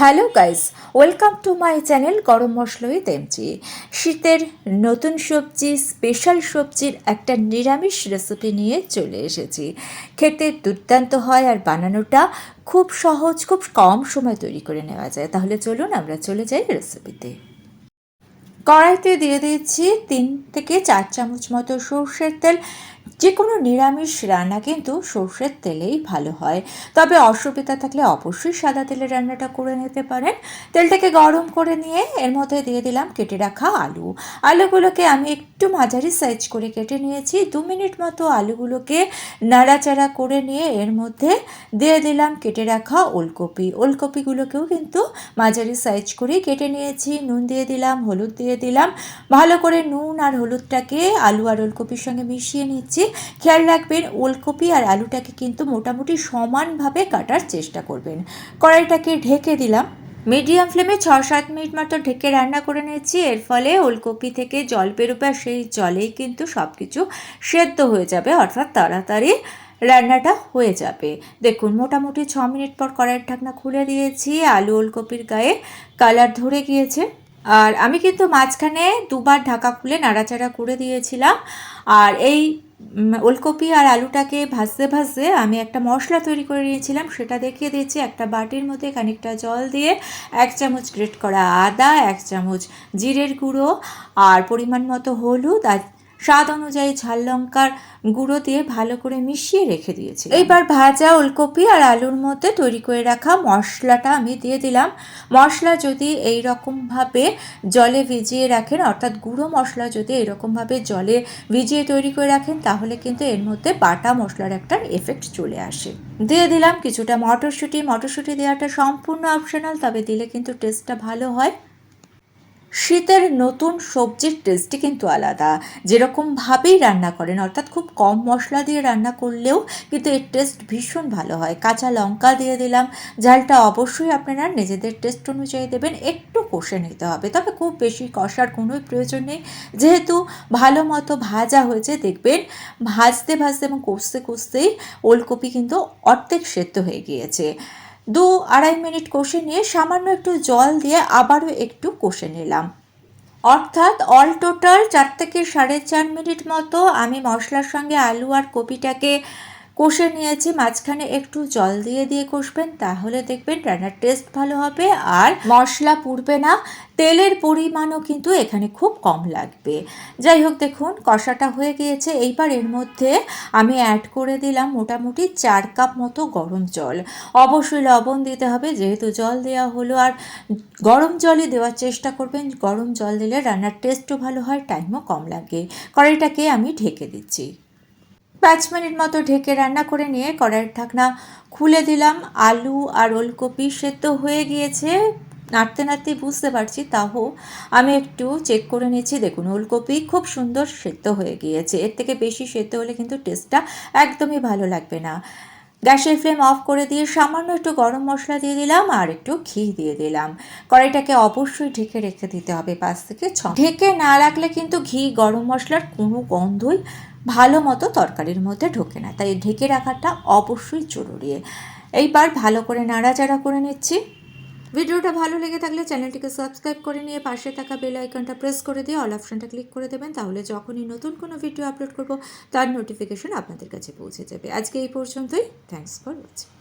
Hello guys, welcome to my channel গরম মশলাই তেমচি শীতের নতুন সবজি, স্পেশাল সবজির একটা নিরামিষ রেসিপি নিয়ে চলে এসেছি। খেতে দুর্দান্ত হয় আর বানানোটা খুব সহজ, খুব কম সময় তৈরি করে নেওয়া যায়। তাহলে চলুন আমরা চলে যাই রেসিপিতে কড়াইতে দিয়ে দিচ্ছি তিন থেকে চার চামচ মতো সর্ষের তেল যে কোনো নিরামিষ রান্না কিন্তু সর্ষের তেলেই ভালো হয়। তবে অসুবিধা থাকলে অবশ্যই সাদা তেলে রান্নাটা করে নিতে পারেন। তেলটাকে গরম করে নিয়ে এর মধ্যে দিয়ে দিলাম কেটে রাখা আলু। আলুগুলোকে আমি একটু মাঝারি সাইজ করে কেটে নিয়েছি। দু মিনিট মতো আলুগুলোকে নাড়াচাড়া করে নিয়ে এর মধ্যে দিয়ে দিলাম কেটে রাখা ওলকপি। ওলকপিগুলোকেও কিন্তু মাঝারি সাইজ করেই কেটে নিয়েছি। নুন দিয়ে দিলাম, হলুদ দিয়ে দিলাম। ভালো করে নুন আর হলুদটাকে আলু আর ওলকপির সঙ্গে মিশিয়ে নিচ্ছি। খেয়াল রাখবেন, ওলকপি আর আলুটাকে কিন্তু মোটামুটি সমানভাবে কাটার চেষ্টা করবেন। কড়াইটাকে ঢেকে দিলাম। মিডিয়াম ফ্লেমে ছ সাত মিনিট মতো ঢেকে রান্না করে নিয়েছি। এর ফলে ওলকপি থেকে জল বেরোবে আর সেই জলেই কিন্তু সব কিছু সেদ্ধ হয়ে যাবে, অর্থাৎ তাড়াতাড়ি রান্নাটা হয়ে যাবে। দেখুন, মোটামুটি ছ মিনিট পর কড়াইয়ের ঢাকনা খুলে দিয়েছি। আলু ওলকপির গায়ে কালার ধরে গিয়েছে। আর আমি কিন্তু মাঝখানে দুবার ঢাকা খুলে নাড়াচাড়া করে দিয়েছিলাম। আর এই ওলকপি আর আলুটাকে ভাজতে ভাজতে আমি একটা মশলা তৈরি করে নিয়েছিলাম। সেটা দেখিয়ে দিয়েছি একটা বাটির মধ্যে খানিকটা জল দিয়ে এক চামচ গ্রেট করা আদা, এক চামচ জিরের গুঁড়ো আর পরিমাণ মতো হলুদ আর স্বাদ অনুযায়ী ঝাল লঙ্কার গুঁড়ো দিয়ে ভালো করে মিশিয়ে রেখে দিয়েছি এইবার ভাজা ওলকপি আর আলুর মধ্যে তৈরি করে রাখা মশলাটা আমি দিয়ে দিলাম। মশলা যদি এই রকমভাবে জলে ভিজিয়ে রাখেন, অর্থাৎ গুঁড়ো মশলা যদি এরকমভাবে জলে ভিজিয়ে তৈরি করে রাখেন, তাহলে কিন্তু এর মধ্যে বাটা মশলার একটা এফেক্ট চলে আসে। দিয়ে দিলাম কিছুটা মটরশুঁটি। মটরশুঁটি দেওয়াটা সম্পূর্ণ অপশনাল তবে দিলে কিন্তু টেস্টটা ভালো হয়। শীতের নতুন সবজির টেস্টই কিন্তু আলাদা। যেরকমভাবেই রান্না করেন, অর্থাৎ খুব কম মশলা দিয়ে রান্না করলেও কিন্তু এর টেস্ট ভীষণ ভালো হয়। কাঁচা লঙ্কা দিয়ে দিলাম, ঝালটা অবশ্যই আপনারা নিজেদের টেস্ট অনুযায়ী দেবেন, একটু কষে নিতে হবে। তবে খুব বেশি কষার কোনোই প্রয়োজন নেই। যেহেতু ভালো মতো ভাজা হয়েছে, দেখবেন ভাজতে ভাজতে এবং কষতে কষতেই ওলকপি কিন্তু অর্ধেক সেদ্ধ হয়ে গিয়েছে। দু আড়াই মিনিট কষে নিয়ে সামান্য একটু জল দিয়ে আবারও একটু কষে নিলাম। অর্থাৎ অল টোটাল চার থেকে সাড়ে চার মিনিট মতো আমি মশলার সঙ্গে আলু আর কপিটাকে কষে নিয়েছি, মাঝখানে একটু জল দিয়ে দিয়ে কষবেন, তাহলে দেখবেন রান্নার টেস্ট ভালো হবে আর মশলা পুড়বে না। তেলের পরিমাণও কিন্তু এখানে খুব কম লাগবে। যাই হোক, দেখুন, কষাটা হয়ে গিয়েছে। এইবার এর মধ্যে আমি অ্যাড করে দিলাম মোটামুটি চার কাপ মতো গরম জল। অবশ্যই লবণ দিতে হবে, যেহেতু জল দেওয়া হলো। আর গরম জলই দেওয়ার চেষ্টা করবেন, গরম জল দিলে রান্নার টেস্টও ভালো হয় টাইমও কম লাগে। কড়াইটাকে আমি ঢেকে দিচ্ছি। পাঁচ মিনিট মতো ঢেকে রান্না করে নিয়ে কড়াইয়ের ঢাকনা খুলে দিলাম। আলু আর ওলকপি সেদ্ধ হয়ে গিয়েছে। নাড়তে নাড়তে বুঝতে পারছি তাও আমি একটু চেক করে নিয়েছি দেখুন, ওলকপি খুব সুন্দর সেদ্ধ হয়ে গিয়েছে। এর থেকে বেশি সেদ্ধ হলে কিন্তু টেস্টটা একদমই ভালো লাগবে না। গ্যাসের ফ্লেম অফ করে দিয়ে সামান্য একটু গরম মশলা দিয়ে দিলাম আর একটু ঘি দিয়ে দিলাম। কড়াইটাকে অবশ্যই ঢেকে রেখে দিতে হবে পাঁচ থেকে ছ ঢেকে না রাখলে কিন্তু ঘি, গরম মশলার কোনো গন্ধই ভালো মতো তরকারির মধ্যে ঢোকে না, তাই ঢেকে রাখাটা অবশ্যই জরুরি। এইবার ভালো করে নাড়াচাড়া করে নিচ্ছি। ভিডিওটা ভালো লেগে থাকলে চ্যানেলটিকে সাবস্ক্রাইব করে নিয়ে পাশে থাকা বেল আইকনটা প্রেস করে দিয়ে অল অপশনটা ক্লিক করে দেবেন, তাহলে যখনই নতুন কোনো ভিডিও আপলোড করব, তার নোটিফিকেশন আপনাদের কাছে পৌঁছে যাবে। আজকে এই পর্যন্তই থ্যাংকস ফর ওয়াচিং।